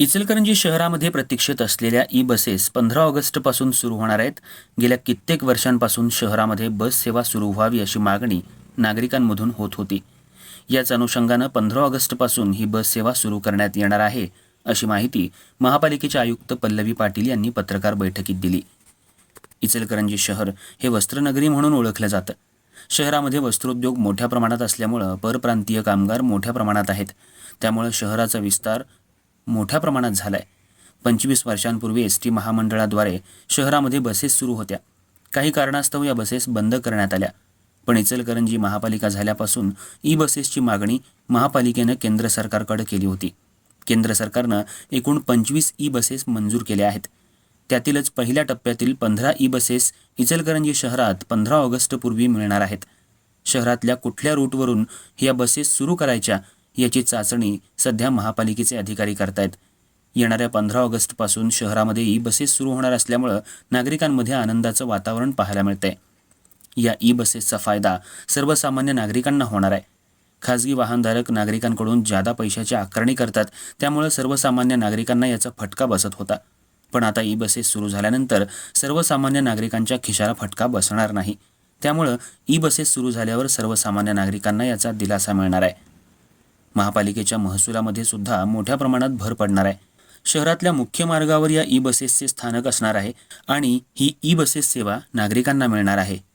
इचलकरंजी शहरामध्ये प्रतीक्षेत असलेल्या ई बसेस पंधरा ऑगस्टपासून सुरू होणार आहेत. गेल्या कित्येक वर्षांपासून शहरामध्ये बस सेवा सुरू व्हावी अशी मागणी नागरिकांमधून होत होती. याच अनुषंगानं पंधरा ऑगस्टपासून ही बस सेवा सुरू करण्यात येणार आहे अशी माहिती महापालिकेचे आयुक्त पल्लवी पाटील यांनी पत्रकार बैठकीत दिली. इचलकरंजी शहर हे वस्त्रनगरी म्हणून ओळखलं जातं. शहरामध्ये वस्त्रोद्योग मोठ्या प्रमाणात असल्यामुळं परप्रांतीय कामगार मोठ्या प्रमाणात आहेत. त्यामुळं शहराचा विस्तार मोठ्या प्रमाणात झालाय. पंचवीस वर्षांपूर्वी एस टी महामंडळाद्वारे शहरामध्ये बसेस सुरू होत्या. काही कारणास्तव या बसेस बंद करण्यात आल्या. पण इचलकरंजी महापालिका झाल्यापासून ई बसेसची मागणी महापालिकेनं केंद्र सरकारकडे केली होती. केंद्र सरकारनं एकूण पंचवीस ई बसेस मंजूर केल्या आहेत. त्यातीलच पहिल्या टप्प्यातील पंधरा ई बसेस इचलकरंजी शहरात पंधरा ऑगस्टपूर्वी मिळणार आहेत. शहरातल्या कुठल्या रूटवरून या बसेस सुरू करायच्या याची चाचणी सध्या महापालिकेचे अधिकारी करतायत. येणाऱ्या पंधरा ऑगस्टपासून शहरामध्ये ई बसेस सुरू होणार असल्यामुळं नागरिकांमध्ये आनंदाचं वातावरण पाहायला मिळतंय. या ई बसेसचा फायदा सर्वसामान्य नागरिकांना होणार आहे. खाजगी वाहनधारक नागरिकांकडून जादा पैशाची आकारणी करतात त्यामुळे सर्वसामान्य नागरिकांना याचा फटका बसत होता. पण आता ई बसेस सुरू झाल्यानंतर सर्वसामान्य नागरिकांच्या खिशाला फटका बसणार नाही. त्यामुळं ई बसेस सुरू झाल्यावर सर्वसामान्य नागरिकांना याचा दिलासा मिळणार आहे. महापालिकेच्या महसुलामध्ये सुद्धा मोठ्या प्रमाणात भर पडणार आहे. शहरातल्या मुख्य मार्गावर या ई बसेसचे स्थानक असणार आहे आणि ही ई बसेस सेवा नागरिकांना मिळणार आहे.